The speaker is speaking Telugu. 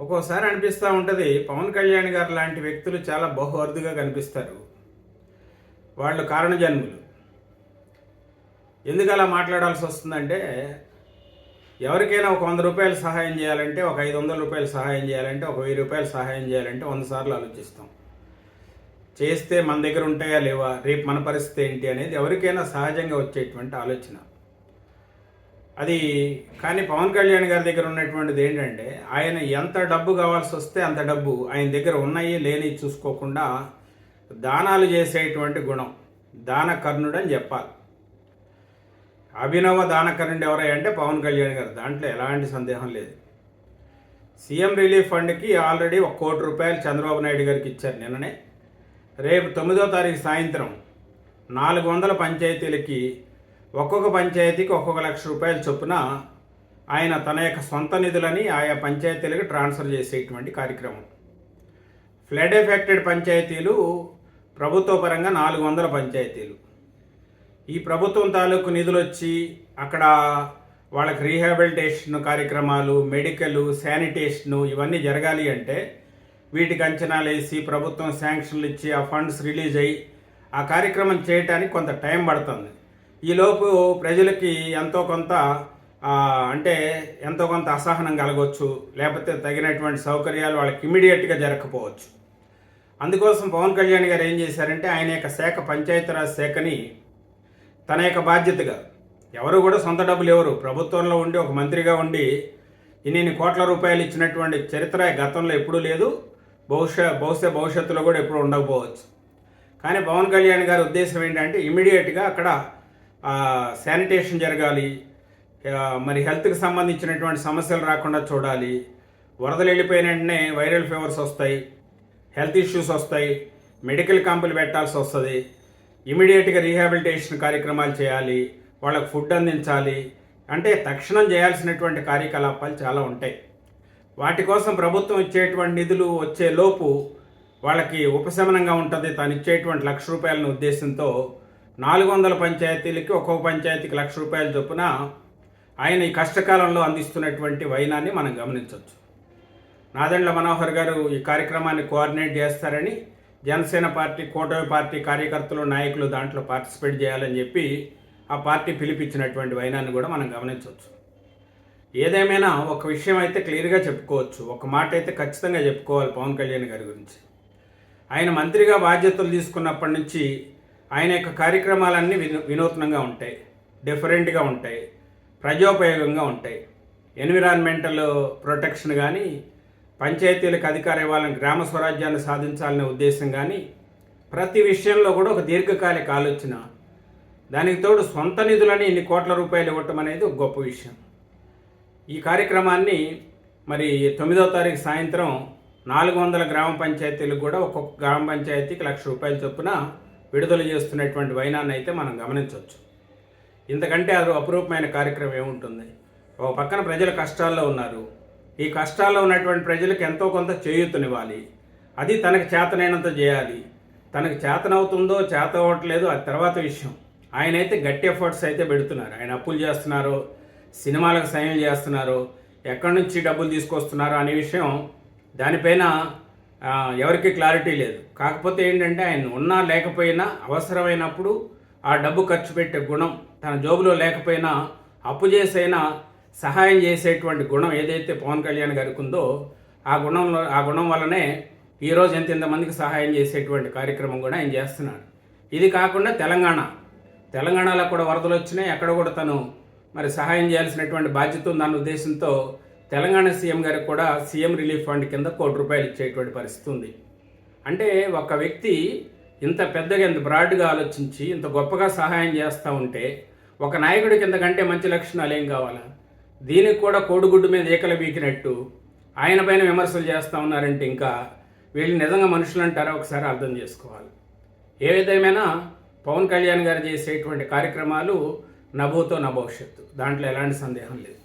ఒక్కోసారి అనిపిస్తూ ఉంటుంది పవన్ కళ్యాణ్ గారు లాంటి వ్యక్తులు చాలా బహు అరుదుగా కనిపిస్తారు. వాళ్ళు కారణజన్ములు. ఎందుకు అలా మాట్లాడాల్సి వస్తుందంటే ఎవరికైనా ఒక వంద రూపాయలు సహాయం చేయాలంటే ఒక ఐదు వందల రూపాయలు సహాయం చేయాలంటే ఒక వెయ్యి రూపాయలు సహాయం చేయాలంటే వంద సార్లు ఆలోచిస్తాం. చేస్తే మన దగ్గర ఉంటాయా లేవా? రేపు మన పరిస్థితి ఏంటి అనేది ఎవరికైనా సహజంగా వచ్చేటువంటి ఆలోచన. అది కానీ పవన్ కళ్యాణ్ గారి దగ్గర ఉన్నటువంటిది ఏంటంటే ఆయన ఎంత డబ్బు కావాల్సి వస్తే అంత డబ్బు ఆయన దగ్గర ఉన్నాయి లేని చూసుకోకుండా దానాలు చేసేటువంటి గుణం దానకర్ణుడు అని చెప్పాలి. అభినవ దానకర్ణుడు ఎవరై అంటే పవన్ కళ్యాణ్ గారు. దాంట్లో ఎలాంటి సందేహం లేదు. సీఎం రిలీఫ్ ఫండ్కి ఆల్రెడీ ఒక కోటి రూపాయలు చంద్రబాబు నాయుడు గారికి ఇచ్చారు నిన్ననే. రేపు తొమ్మిదో తారీఖు సాయంత్రం నాలుగు వందల పంచాయతీలకి ఒక్కొక్క పంచాయతీకి ఒక్కొక్క లక్ష రూపాయల చొప్పున ఆయన తన యొక్క సొంత నిధులని ఆయా పంచాయతీలకు ట్రాన్స్ఫర్ చేసేటువంటి కార్యక్రమం. ఫ్లడ్ ఎఫెక్టెడ్ పంచాయతీలు ప్రభుత్వ పరంగా నాలుగు వందల పంచాయతీలు. ఈ ప్రభుత్వం తాలూకు నిధులు వచ్చి అక్కడ వాళ్ళకి రీహాబిలిటేషన్ కార్యక్రమాలు మెడికల్ శానిటేషను ఇవన్నీ జరగాలి అంటే వీటికి అంచనాలు వేసి ప్రభుత్వం శాంక్షన్లు ఇచ్చి ఆ ఫండ్స్ రిలీజ్ అయ్యి ఆ కార్యక్రమం చేయడానికి కొంత టైం పడుతుంది. ఈలోపు ప్రజలకి ఎంతో కొంత అంటే ఎంతో కొంత అసహనం కలగవచ్చు లేకపోతే తగినటువంటి సౌకర్యాలు వాళ్ళకి ఇమీడియట్గా జరగకపోవచ్చు. అందుకోసం పవన్ కళ్యాణ్ గారు ఏం చేశారంటే ఆయన యొక్క శాఖ పంచాయతీరాజ్ శాఖని తన యొక్క బాధ్యతగా ఎవరు కూడా సొంత డబ్బులు ఎవరు ప్రభుత్వంలో ఉండి ఒక మంత్రిగా ఉండి ఇన్ని కోట్ల రూపాయలు ఇచ్చినటువంటి చరిత్ర గతంలో ఎప్పుడూ లేదు బహుశా బహుశా భవిష్యత్తులో కూడా ఎప్పుడు ఉండకపోవచ్చు. కానీ పవన్ కళ్యాణ్ గారి ఉద్దేశం ఏంటంటే ఇమీడియట్గా అక్కడ శానిటేషన్ జరగాలి. మరి హెల్త్కి సంబంధించినటువంటి సమస్యలు రాకుండా చూడాలి. వరదలు వెళ్ళిపోయిన వెంటనే వైరల్ ఫీవర్స్ వస్తాయి హెల్త్ ఇష్యూస్ వస్తాయి మెడికల్ క్యాంపులు పెట్టాల్సి వస్తుంది. ఇమీడియట్గా రీహాబిలిటేషన్ కార్యక్రమాలు చేయాలి వాళ్ళకు ఫుడ్ అందించాలి. అంటే తక్షణం చేయాల్సినటువంటి కార్యకలాపాలు చాలా ఉంటాయి. వాటి కోసం ప్రభుత్వం ఇచ్చేటువంటి నిధులు వచ్చే లోపు వాళ్ళకి ఉపశమనంగా ఉంటుంది. తాను ఇచ్చేటువంటి లక్ష రూపాయలను ఉద్దేశంతో నాలుగు వందల పంచాయతీలకి ఒక్కొక్క పంచాయతీకి లక్ష రూపాయల చొప్పున ఆయన ఈ కష్టకాలంలో అందిస్తున్నటువంటి వైనాన్ని మనం గమనించవచ్చు. నాదెండ్ల మనోహర్ గారు ఈ కార్యక్రమాన్ని కోఆర్డినేట్ చేస్తారని జనసేన పార్టీ కూటమి పార్టీ కార్యకర్తలు నాయకులు దాంట్లో పార్టిసిపేట్ చేయాలని చెప్పి ఆ పార్టీ పిలిపించినటువంటి వైనాన్ని కూడా మనం గమనించవచ్చు. ఏదేమైనా ఒక విషయం అయితే క్లియర్గా చెప్పుకోవచ్చు. ఒక మాట అయితే ఖచ్చితంగా చెప్పుకోవాలి పవన్ కళ్యాణ్ గారి గురించి. ఆయన మంత్రిగా బాధ్యతలు తీసుకున్నప్పటి నుంచి ఆయన యొక్క కార్యక్రమాలన్నీ వినూ వినూత్నంగా ఉంటాయి. డిఫరెంట్గా ఉంటాయి. ప్రజోపయోగంగా ఉంటాయి. ఎన్విరాన్మెంటల్ ప్రొటెక్షన్ కానీ పంచాయతీలకు అధికారం ఇవ్వాలని గ్రామ స్వరాజ్యాన్ని సాధించాలనే ఉద్దేశం కానీ ప్రతి విషయంలో కూడా ఒక దీర్ఘకాలిక ఆలోచన. దానికి తోడు సొంత నిధులని ఇన్ని కోట్ల రూపాయలు ఇవ్వటం అనేది ఒక గొప్ప విషయం. ఈ కార్యక్రమాన్ని మరి తొమ్మిదో తారీఖు సాయంత్రం నాలుగు వందల గ్రామ పంచాయతీలకు కూడా ఒక్కొక్క గ్రామ పంచాయతీకి లక్ష రూపాయల చొప్పున విడుదల చేస్తున్నటువంటి వైనాన్ని అయితే మనం గమనించవచ్చు. ఇంతకంటే అది అపురూపమైన కార్యక్రమం ఏముంటుంది? ఒక పక్కన ప్రజలు కష్టాల్లో ఉన్నారు. ఈ కష్టాల్లో ఉన్నటువంటి ప్రజలకు ఎంతో కొంత చేయూతనివ్వాలి. అది తనకు చేతనైనంత చేయాలి. తనకు చేతనవుతుందో చేత అవ్వట్లేదో అది తర్వాత విషయం. ఆయన అయితే గట్టి ఎఫర్ట్స్ అయితే పెడుతున్నారు. ఆయన అప్పులు చేస్తున్నారు సినిమాలకు సైన్ చేస్తున్నారు ఎక్కడి నుంచి డబ్బులు తీసుకొస్తున్నారు అనే విషయం దానిపైన ఎవరికి క్లారిటీ లేదు. కాకపోతే ఏంటంటే ఆయన ఉన్నా లేకపోయినా అవసరమైనప్పుడు ఆ డబ్బు ఖర్చు పెట్టే గుణం తన జోబులో లేకపోయినా అప్పు చేసైనా సహాయం చేసేటువంటి గుణం ఏదైతే పవన్ కళ్యాణ్ గారికి ఉందో ఆ గుణంలో ఆ గుణం వల్లనే ఈరోజు ఎంత ఇంతమందికి సహాయం చేసేటువంటి కార్యక్రమం కూడా ఆయన చేస్తున్నాడు. ఇది కాకుండా తెలంగాణ. తెలంగాణలో కూడా వరదలు వచ్చినాయి. అక్కడ కూడా తను మరి సహాయం చేయాల్సినటువంటి బాధ్యత ఉందన్న ఉద్దేశంతో తెలంగాణ సీఎం గారికి కూడా సీఎం రిలీఫ్ ఫండ్ కింద కోటి రూపాయలు ఇచ్చేటువంటి పరిస్థితి ఉంది. అంటే ఒక వ్యక్తి ఇంత పెద్దగా ఇంత బ్రాడ్గా ఆలోచించి ఇంత గొప్పగా సహాయం చేస్తూ ఉంటే ఒక నాయకుడు కింద కంటే మంచి లక్షణాలు ఏం కావాలా? దీనికి కూడా కోడిగుడ్డు మీద ఏకల బీకినట్టు ఆయన పైన విమర్శలు చేస్తూ ఉన్నారంటే ఇంకా వీళ్ళు నిజంగా మనుషులు అంటారా? ఒకసారి అర్థం చేసుకోవాలి. ఏ విధమైనా పవన్ కళ్యాణ్ గారు చేసేటువంటి కార్యక్రమాలు నభూతో నా భవిష్యత్తు దాంట్లో ఎలాంటి సందేహం లేదు.